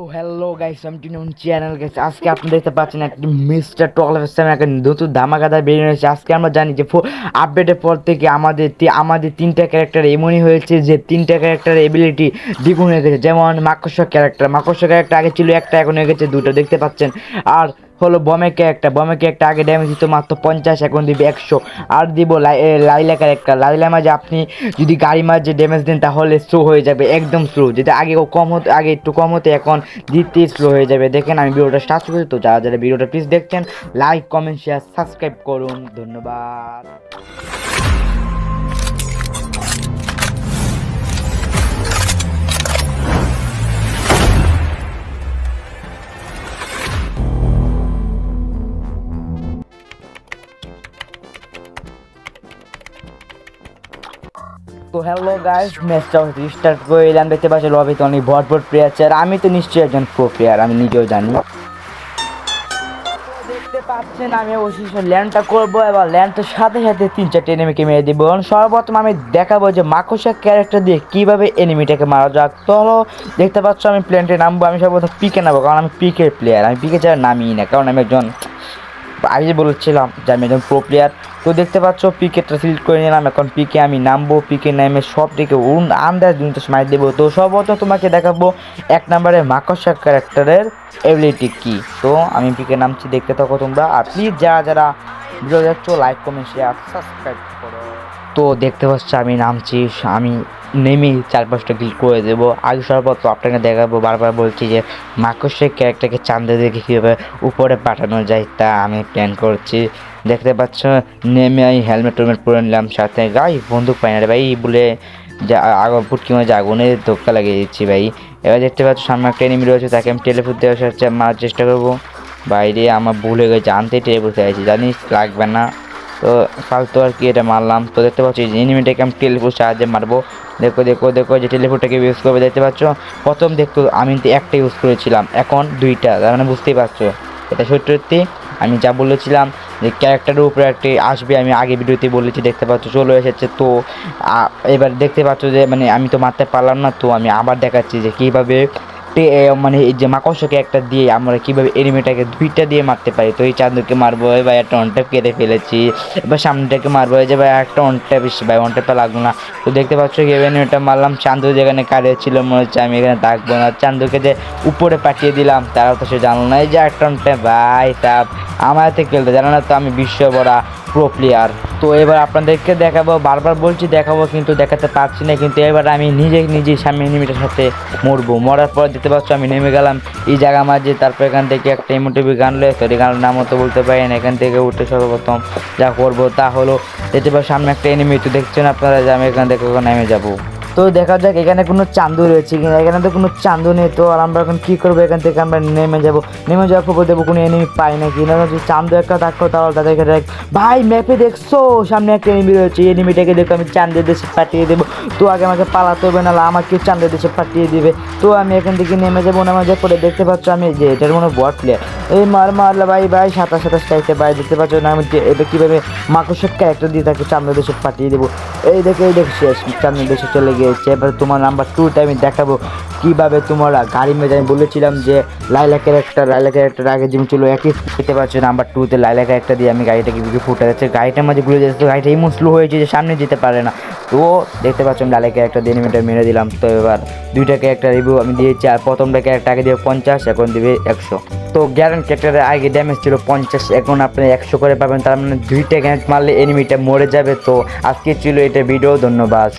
তো hello guys আমি টিনুন channel guys আজকে আপনি দেখতে পাচ্ছেন একটি মিস্টার টকলের সেম একটা নতুন ধামাকাদা বেরিয়ে রয়েছে আজকে আমরা জানি যে আপডেটের পর থেকে আমাদের আমাদের তিনটা ক্যারেক্টার এমনই হয়েছে যে তিনটা ক্যারেক্টার এবিলিটি দ্বিগুণ হয়ে গেছে। যেমন মাকড়সা ক্যারেক্টার মাকড়সা ক্যারেক্টার আগে ছিল একটা, এখন হয়ে গেছে দুটো। দেখতে পাচ্ছেন। আর হলো বমে ক্যারেক্টার বমে ক্যারেক্টার আগে ড্যামেজ দিত মাত্র পঞ্চাশ, এখন দিবে একশো। আর দিব লাইলা ক্যারেক্টার লাইলা মাঝে আপনি যদি গাড়ি মাঝে ড্যামেজ দেন, তাহলে স্লো হয়ে যাবে, একদম স্লো যেটা আগে কম হতো, আগে একটু কম হতে, এখন দ্বিতীয় স্লো হয়ে যাবে। দেখেন আমি ভিডিওটা স্টার্ট করি তো যারা যারা ভিডিওটা প্লিজ দেখছেন লাইক কমেন্ট শেয়ার সাবস্ক্রাইব করুন। ধন্যবাদ। তো হ্যালো গাইস ম্যাচটা স্টার্ট করে এলাম দেখতে পাচ্ছি লবিতে অনেক ভরপুর প্লেয়ার আছে। আর আমি তো নিশ্চয়ই একজন প্রো প্লেয়ার আমি নিজেও জানি। দেখতে পাচ্ছেন, আমি অবশ্যই ল্যান্ডটা করব, এবার ল্যান্ডের সাথে সাথে তিন চারটে এনিমিকে মেরে দিব। এবং সর্বপ্রথম আমি দেখাবো যে মাকড়সা ক্যারেক্টার দিয়ে কীভাবে এনিমিটাকে মারা যাক তো হলো দেখতে পাচ্ছ, আমি প্লেনটে নামবো, আমি সর্বপ্রথম পিকে নেব কারণ আমি পিকের প্লেয়ার আমি পিকে ছাড়া নামিই না, কারণ আমি একজন আগে বলেছিলাম যে আমি একজন প্রো প্লেয়ার তো দেখতে পাচ্ছ পিকেটটা সিলেক্ট করে নিলাম। এখন পিকে আমি নামবো পিকে নামে সব দিকে উন আন্দাজ দুটো সময় দেবো। তো সর্বপ্রথম তোমাকে দেখাবো এক নম্বরে মাকসা ক্যারেক্টারের এবিলিটি কি। তো আমি পিকে নামছি, দেখতে থাকো তোমরা। আর প্লিজ যারা যারা ভিডিও দেখছ লাইক কমেন্ট শেয়ার সাবস্ক্রাইব করো তো দেখতে পাচ্ছ, আমি নামছি, আমি নেমেই চার পাঁচটা ক্লিক করে দেবো। আগে সর্বপ্রথম আপনাকে দেখাবো, বারবার বলছি যে মাকড়সের ক্যারেক্টারকে চান্দে দেখে কীভাবে উপরে পাঠানো যায় তা আমি প্ল্যান করছি। দেখতে পাচ্ছ, নেমে আমি হেলমেট টেলমেট পরে নিলাম, সাথে গাই, বন্দুক পাই না রে ভাই, বলে যা, আগ, ফুটকি মাঝে আগুনে ধোক্কা লাগিয়ে দিচ্ছি ভাই। এবার দেখতে পাচ্ছ, সামনে একটা এনিমি রয়েছে, তাকে আমি টেলিফোন দেওয়ার সাথে মারার চেষ্টা করব। বাইরে আমার ভুল হয়ে গেছে, আনতে টেলিফোন চাইছি জানিস, লাগবে না। তো ফালতু আর কি এটা মারলাম। তো দেখতে পাচ্ছি এনিমিটাকে আমি টেলিফোন সাহায্যে মারবো? দেখো দেখো দেখো, যে টেলিফোনটাকে ইউজ করবে দেখতে পাচ্ছ? প্রথম দেখতো, আমি তো একটা ইউজ করেছিলাম, এখন দুইটা, তার মানে বুঝতেই পারছ। এটা সত্যি আমি যা বলেছিলাম, যে ক্যারেক্টারের উপরে একটি আসবে, আমি আগে ভিডিওতে বলেছি, দেখতে পাচ্ছ, চলে এসেছে তো। এবার দেখতে পাচ্ছ যে মানে আমি তো মারতে পারলাম না তো, আমি আবার দেখাচ্ছি যে কীভাবে মানে এই যে মাকড়সাকে একটা দিয়ে আমরা কীভাবে এনিমিটাকে দুইটা দিয়ে মারতে পারি? তো এই চাঁদকে মারবো ভাই একটা অনটেপ কেটে ফেলেছি। এবার সামনেটাকে মারবো যে ভাই একটা অনটেপ এসে ভাই অনটেপটা লাগল না। তো দেখতে পাচ্ছ কি এনিমিটা মারলাম চান্দু যেখানে কারে ছিল, মনে হচ্ছে আমি এখানে থাকব না। চান্দুকে যে উপরে পাঠিয়ে দিলাম তারাও তো সে জানলো না। এই যে একটা অনটেপ ভাই সাপ আমার হাতে খেলতে জানো না তো আমি বিশ্ব বড়া। প্রো প্লেয়ার তো এবার আপনাদেরকে দেখাবো, বারবার বলছি দেখাবো, কিন্তু দেখাতে পারছি না, কিন্তু এবার আমি নিজে নিজেই সামনে এনিমিটার সাথে মরবো। মরার পর দেখতে পাচ্ছ আমি নেমে গেলাম এই জায়গা মাঝে, তারপর এখান থেকে একটা ইমোটিভি গান লয়ে সরি গানের নামও তো বলতে পারি না, এখান থেকে উঠে সর্বপ্রথম যা করব তা হলো, দেখতে পাচ্ছ সামনে একটা এনিমি তো দেখছেন আপনারা যে আমি এখান থেকে নেমে যাব। তো দেখা যাক, এখানে কোনো চান্দু রয়েছে কিনা। এখানে তো কোনো চান্দু নেই, তো আর আমরা এখন কী করব? এখান থেকে আমরা নেমে যাব। নেমে যাওয়ার খবর দেবো, কোনো এনিমি পাই না কিনা। যদি চান্দু একটা থাকতো তাহলে তাদেরকে দেখ। ভাই ম্যাপে দেখছ? সামনে একটা এনিমি রয়েছে এনিমিটাকে দেখো, আমি চান্দের দেশে পাঠিয়ে দেবো। তো আগে আমাকে পালাতে হবে না আমাকে চান্দের দেশে পাঠিয়ে দিবে। তো আমি এখান থেকে নেমে যাব, নেমে যাওয়ার পরে দেখতে পাচ্ছ আমি যে এটার মনে বট প্লেয়ার এই মার মারলে ভাই ভাই, সাতাশ সাতাশ টাইপে ভাই, দেখতে পাচ্ছ না? আমি এটা কীভাবে মাকড়সার ক্যারেক্টার দিয়ে তাকে চান্দের দেশে পাঠিয়ে দেবো? এই দেখে এই দেখে, শেষ চান্দের দেশে চলে গিয়েছে। এবার তোমার নাম্বার টুতে আমি দেখাবো। কীভাবে তোমার গাড়ি মেজে আমি বলেছিলাম যে লাইলা ক্যারেক্টার লাইলা ক্যারেক্টার আগে যেমন ছিল, একই দেখতে পাচ্ছ নাম্বার টুতে লাইলা ক্যারেক্টার দিয়ে আমি গাড়িটাকে বিকে ফুটে যাচ্ছে। গাড়িটার মাঝে ঘুরে যাচ্ছে, গাড়িটা এমন স্লো হয়েছে যে সামনে যেতে পারে না। তো দেখতে পাচ্ছ আমি লাইলা ক্যারেক্টার দিয়ে এনিমিটার মেরে দিলাম। তো এবার দুইটা ক্যারেক্টার রিভিউ আমি দিয়েছি, আর প্রথমটা ক্যারেক্টার আগে দিয়ে পঞ্চাশ, এখন দিবে একশো। তো গ্যারেন্ট ক্যারেক্টারের আগে ড্যামেজ ছিল পঞ্চাশ, এখন আপনি একশো করে পাবেন। তার মানে দুইটা গ্যারেন্ট মারলে এনিমিটা মরে যাবে। তো আজকে ছিল এটা ভিডিও ধন্যবাদ।